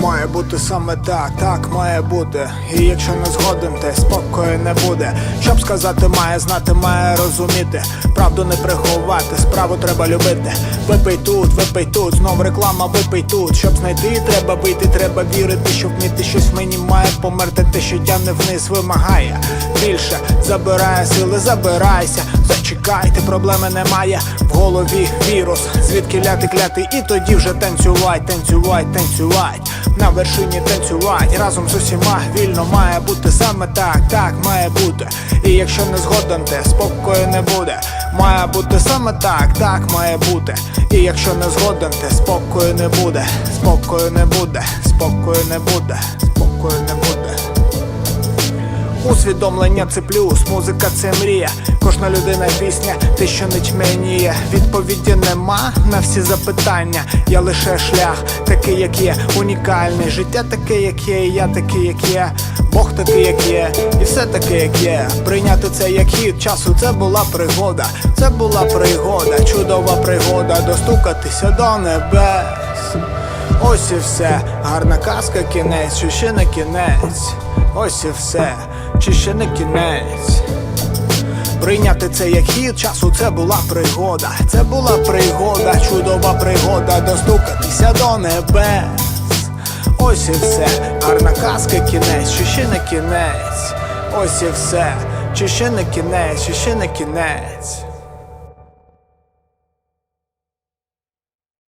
Має бути саме так, так має бути. І якщо не згоден, то спокою не буде. Щоб сказати, має знати, має розуміти. Правду не приховати, справу треба любити. Випий тут, випий тут, знов реклама, випий тут. Щоб знайти, треба бити, треба вірити, щоб вміти щось мені має померти. Те, що тягне вниз, вимагає більше, забирає сили, забирайся. Зачекайте, проблеми немає. В голові вірус, звідки ляти кляти, і тоді вже танцювай, танцювай, танцювай. На вершині танцювать разом з усіма вільно має бути саме так, так має бути. І якщо не згоден, те спокою не буде. Має бути саме так, так має бути. І якщо не згоден, те спокою не буде, спокою не буде, спокою не буде, спокою не буде. Усвідомлення це плюс, музика це мрія. Кожна людина пісня, те, що не тьмяніє. Відповіді нема на всі запитання. Я лише шлях, такий, як є, унікальний. Життя таке, як є, і я такий, як є. Бог такий, як є, і все таке, як є. Прийняти це як хід часу, це була пригода. Це була пригода, чудова пригода, достукатися до небес. Ось і все, гарна казка, кінець, чи ще не кінець. Ось і все, чи ще не кінець. Прийняти це як хід часу, це була пригода. Це була пригода, чудова пригода, достукатися до небес. Ось і все, гарна казка, кінець, чи ще не кінець. Ось і все, чи ще не кінець, чи ще не кінець.